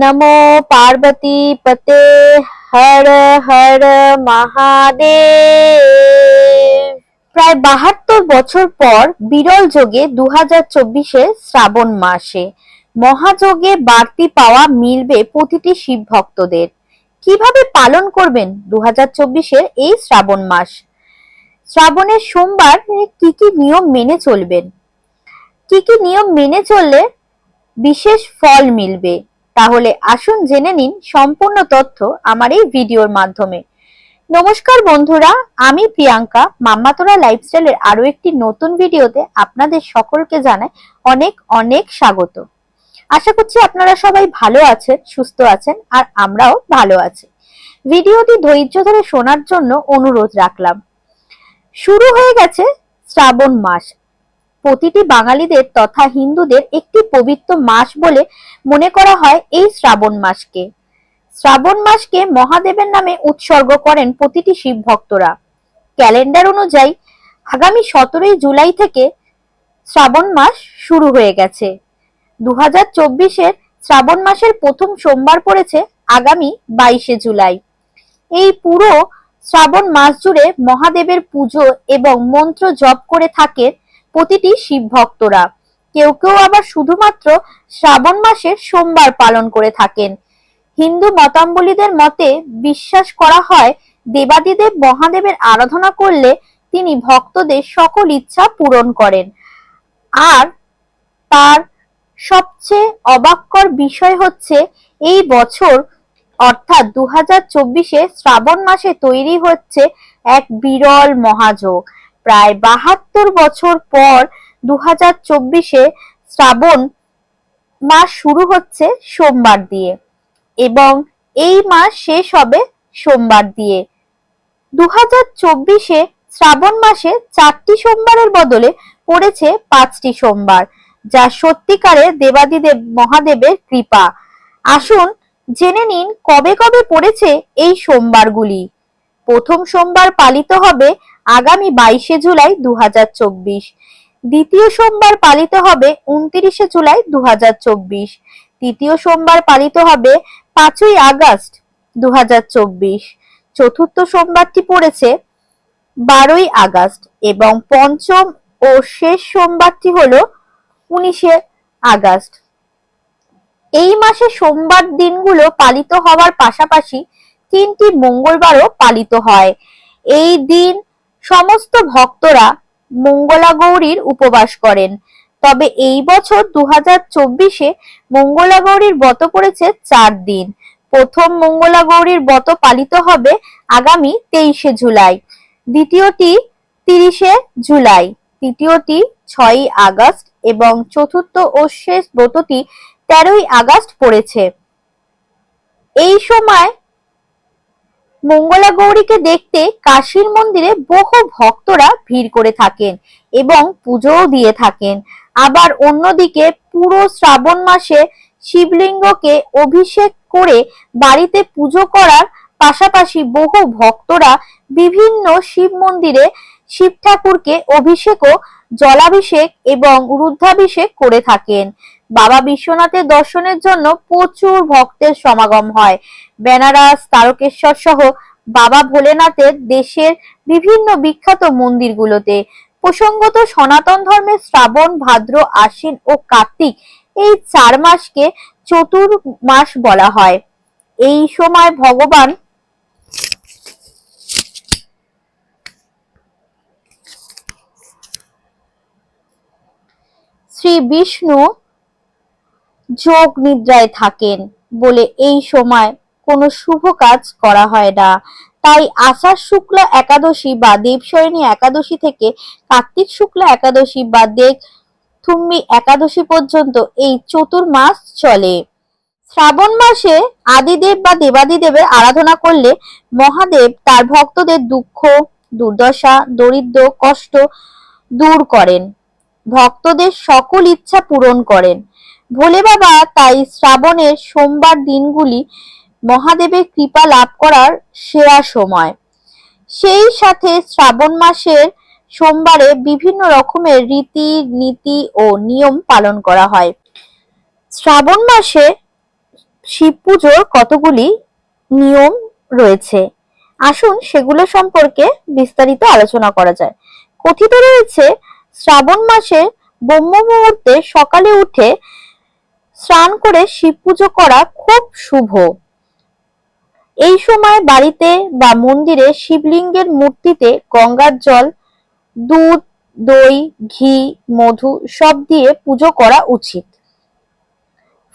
নমো পার্বতী পতে হর হর মহাদেব প্রায় বাহাত্তর বছর পর বিরল যোগে দু হাজার চব্বিশে শ্রাবণ মাসে মহাযোগে বাড়তি পাওয়া মিলবে প্রতিটি শিব ভক্তদের। কীভাবে পালন করবেন দু হাজার চব্বিশের এই শ্রাবণ মাস? শ্রাবণের সোমবার কি কি নিয়ম মেনে চলবেন? কি কি নিয়ম মেনে চললে বিশেষ ফল মিলবে? তাহলে আসুন জেনে নিন সম্পূর্ণ তথ্য আমার এই ভিডিওর মাধ্যমে। নমস্কার বন্ধুরা, আমি প্রিয়াঙ্কা মাম্মাতোরা লাইফস্টাইলের আরও একটি নতুন ভিডিওতে আপনাদের সকলকে জানাই অনেক অনেক স্বাগত। আশা করছি আপনারা সবাই ভালো আছেন, সুস্থ আছেন, আর আমরাও ভালো আছি। ভিডিওটি ধৈর্য ধরে শোনার জন্য অনুরোধ রাখলাম। শুরু হয়ে গেছে শ্রাবণ মাস প্রতিটি বাঙালিদের তথা হিন্দুদের একটি পবিত্র মাস বলে মনে করা হয় এই শ্রাবণ মাসকে। শ্রাবণ মাসকে মহাদেবের নামে উৎসর্গ করেন প্রতিটি শিব ভক্তরা। ক্যালেন্ডার অনুযায়ী আগামী সতেরোই জুলাই থেকে শ্রাবণ মাস শুরু হয়ে গেছে। দু হাজার চব্বিশের শ্রাবণ মাসের প্রথম সোমবার পড়েছে আগামী বাইশে জুলাই। এই পুরো শ্রাবণ মাস জুড়ে মহাদেবের পুজো এবং মন্ত্র জপ করে থাকেন প্রতিটি শিব ভক্তরা। কেউ কেউ আবার শুধুমাত্র শ্রাবণ মাসের সোমবার পালন করে থাকেন। হিন্দু মতাম্বলীদের মতে বিশ্বাস করা হয়, দেবাদিদেব মহাদেবের আরাধনা করলে তিনি ভক্তদের সকল ইচ্ছা পূরণ করেন। আর তার সবচেয়ে অবাক্কর বিষয় হচ্ছে, এই বছর অর্থাৎ দু হাজার চব্বিশে শ্রাবণ মাসে তৈরি হচ্ছে এক বিরল মহাযোগ। প্রায় বাহাত্তর বছর পর দু হাজার চব্বিশে শ্রাবণ মাস শুরু হচ্ছে সোমবার দিয়ে এবং এই মাস শেষ হবে সোমবার দিয়ে। দু হাজার চব্বিশে শ্রাবণ মাসে চারটি সোমবারের বদলে পড়েছে পাঁচটি সোমবার, যা সত্যিকারে দেবাদিদেব মহাদেবের কৃপা। আসুন জেনে নিন কবে কবে পড়েছে এই সোমবারগুলি। প্রথম সোমবার পালিত হবে আগামী বাইশে জুলাই দু হাজার চব্বিশ। দ্বিতীয় সোমবার পালিত হবে উনত্রিশে জুলাই দু হাজার চব্বিশ। তৃতীয় সোমবার পালিত হবে পাঁচই আগস্ট দুহাজার চব্বিশ। চতুর্থ সোমবারটি পড়েছে বারোই আগস্ট এবং পঞ্চম ও শেষ সোমবারটি হল উনিশে আগস্ট। এই মাসে সোমবার দিনগুলো পালিত হওয়ার পাশাপাশি তিনটি মঙ্গলবারও পালিত হয়। এই দিন সমস্ত ভক্তরা মঙ্গলা গৌরীর উপবাস করেন। তবে এই বছর দু হাজার চব্বিশে মঙ্গলা গৌরীর ব্রত পড়েছে চার দিন। প্রথম মঙ্গলা গৌরীর ব্রত পালিত হবে আগামী তেইশে জুলাই। দ্বিতীয়টি তিরিশে জুলাই। তৃতীয়টি ছয়ই আগস্ট এবং চতুর্থ ও শেষ ব্রতটি তেরোই আগস্ট পড়েছে। এই সময় মঙ্গলা গৌরীকে দেখতে কাশীর মন্দিরে বহু ভক্তরা ভিড় করে থাকেন এবং পুজোও দিয়ে থাকেন। আবার অন্যদিকে পুরো শ্রাবণ মাসে শিবলিঙ্গকে অভিষেক করে বাড়িতে পুজো করার পাশাপাশি বহু ভক্তরা বিভিন্ন শিব মন্দিরে শিব ঠাকুরকে অভিষেক ও জলাভিষেক এবং রুদ্রাভিষেক করে থাকেন। বাবা বিশ্বনাথের দর্শনের জন্য প্রচুর ভক্তের সমাগম হয়। বেনারস, তারকেশ্বর সহ বাবা ভোলেনাথের দেশের বিভিন্ন বিখ্যাত মন্দিরগুলোতে। প্রসঙ্গত সনাতন ধর্মের শ্রাবণ, ভাদ্র, আশ্বিন ও কার্তিক এই চার মাসকে চতুর মাস বলা হয়। এই সময় ভগবান শ্রী বিষ্ণু যোগ নিদ্রায় থাকেন বলে এই সময় কোনো শুভ কাজ করা হয় না। তাই আষাঢ় শুক্ল একাদশী বা দেবশয়নী একাদশী থেকে কার্তিক শুক্ল একাদশী বা দেব থুম্বি একাদশী পর্যন্ত এই চতুর্মাস চলে। শ্রাবণ মাসে আদিদেব বা দেবাদিদেবের আরাধনা করলে মহাদেব তার ভক্তদের দুঃখ, দুর্দশা, দরিদ্র কষ্ট দূর করেন। ভক্তদের সকল ইচ্ছা পূরণ করেন। ভোলে বাবা তাই শ্রাবণের সোমবার দিনগুলি মহাদেবের কৃপা লাভ করার সেরা সময়। সেই সাথে শ্রাবণ মাসের সোমবারে বিভিন্ন রকমের রীতি, নীতি ও নিয়ম পালন করা হয়। শ্রাবণ মাসে শিব পুজোর কতগুলি নিয়ম রয়েছে? আসুন সেগুলো সম্পর্কে বিস্তারিত আলোচনা করা যায়। কথিত রয়েছে, শ্রাবণ মাসে ব্রহ্ম মুহূর্তে সকালে উঠে স্নান করে শিব পুজো করা খুব শুভ। এই সময় বাড়িতে বা মন্দিরে শিবলিঙ্গের মূর্তিতে গঙ্গার জল, দুধ, দই, ঘি, মধু সব দিয়ে পুজো করা উচিত।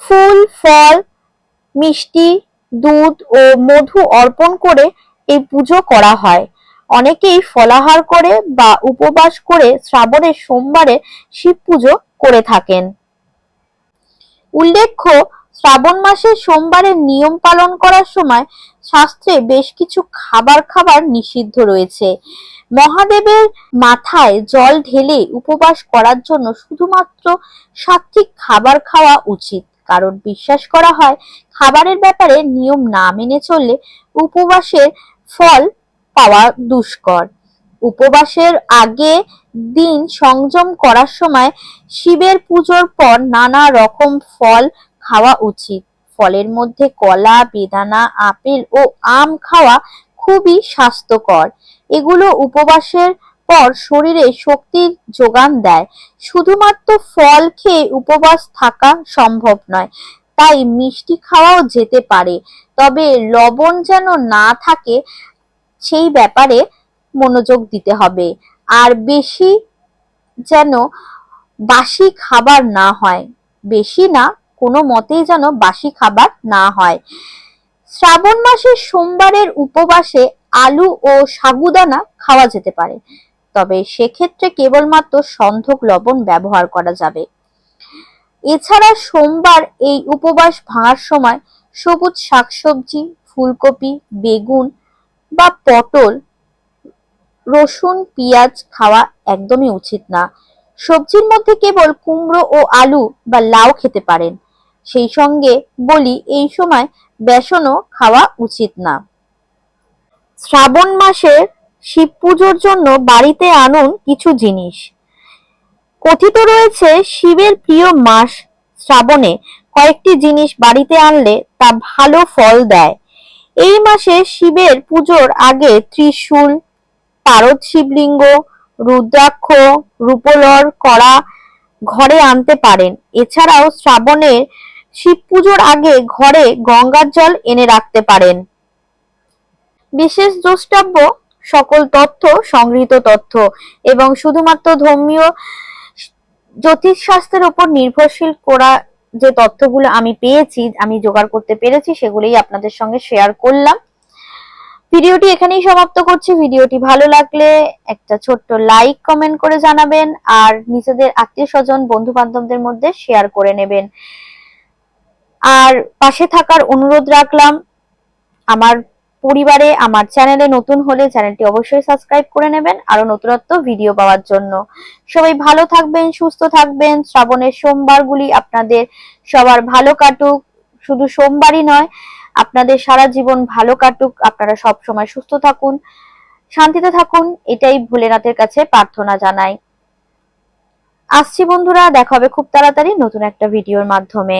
ফুল, ফল, মিষ্টি, দুধ ও মধু অর্পণ করে এই পুজো করা হয়। অনেকেই ফলাহার করে বা উপবাস করে শ্রাবণের সোমবারে শিব পুজো করে থাকেন। উল্লেখ্য, শ্রাবণ মাসের সোমবারের নিয়ম পালন করার সময় শাস্ত্রে বেশ কিছু খাবার খাবার নিষিদ্ধ রয়েছে। মহাদেবের মাথায় জল ঢেলে উপবাস করার জন্য শুধুমাত্র সাত্বিক খাবার খাওয়া উচিত। কারণ বিশ্বাস করা হয়, খাবারের ব্যাপারে নিয়ম না মেনে চললে উপবাসের ফল পাওয়া দুষ্কর। উপবাসের আগে দিন সংযম করার সময় শিবের পুজোর পর নানা রকম ফল খাওয়া উচিত। ফলের মধ্যে কলা, বেদানা, আপেল ও আম খাওয়া খুবই স্বাস্থ্যকর। এগুলো উপবাসের পর শরীরে শক্তির যোগান দেয়। শুধুমাত্র ফল খেয়ে উপবাস থাকা সম্ভব নয়, তাই মিষ্টি খাওয়াও যেতে পারে। তবে লবণ যেন না থাকে, সেই ব্যাপারে মনোযোগ দিতে হবে। আর বেশি যেন বাসি খাবার না হয়। বেশি না, কোনো মতেই যেন বাসি খাবার না হয়। শ্রাবণ মাসের সোমবারের উপবাসে আলু ও সাবুদানা খাওয়া যেতে পারে। তবে সেক্ষেত্রে কেবলমাত্র সন্ধক লবণ ব্যবহার করা যাবে। এছাড়া সোমবার এই উপবাস ভাঙার সময় সবুজ শাকসবজি, ফুলকপি, বেগুন বা পটল রসুন, পেঁয়াজ খাওয়া একদমই উচিত না। সবজির মধ্যে কেবল কুমড়ো ও আলু বা লাউ খেতে পারেন। সেই সঙ্গে বলি, এই সময় বেসনও খাওয়া উচিত না। শ্রাবণ মাসের শিব পুজোর জন্য বাড়িতে আনুন কিছু জিনিস। কথিত রয়েছে, শিবের প্রিয় মাস শ্রাবণে কয়েকটি জিনিস বাড়িতে আনলে তা ভালো ফল দেয়। এই মাসে শিবের পুজোর আগে ত্রিশূল পারদ শিবলিঙ্গ, রুদ্রাক্ষ, রূপলর করা ঘরে আনতে পারেন। এছাড়াও শ্রাবণে শিব পুজোর আগে ঘরে গঙ্গার জল এনে রাখতে পারেন। বিশেষ দ্রষ্টব্য, সকল তথ্য, সংগৃহীত তথ্য এবং শুধুমাত্র ধর্মীয় জ্যোতিষ শাস্ত্রের উপর নির্ভরশীল করা যে তথ্যগুলো আমি পেয়েছি, আমি জোগাড় করতে পেরেছি, সেগুলোই আপনাদের সঙ্গে শেয়ার করলাম। ভিডিওটি এখানেই সমাপ্ত করছি। ভিডিওটি ভালো লাগলে একটা ছোট্ট লাইক কমেন্ট করে জানাবেন আর নিজেদের আত্মীয় স্বজন বন্ধু বান্ধবদের মধ্যে শেয়ার করে নেবেন। আর পাশে থাকার অনুরোধ রাখলাম, আমার পরিবারে, আমার চ্যানেলে নতুন হলে চ্যানেলটি অবশ্যই সাবস্ক্রাইব করে নেবেন আরও নতুনত্ব ভিডিও পাওয়ার জন্য। সবাই ভালো থাকবেন, সুস্থ থাকবেন। শ্রাবণের সোমবারগুলি আপনাদের সবার ভালো কাটুক। শুধু সোমবারই নয় আপনাদের সারা জীবন ভালো কাটুক, আপনারা সব সময় সুস্থ থাকুন, শান্তিতে থাকুন, এটাই ভোলেনাথের কাছে প্রার্থনা জানাই। আসছি বন্ধুরা, দেখা হবে খুব তাড়াতাড়ি নতুন একটা ভিডিওর মাধ্যমে।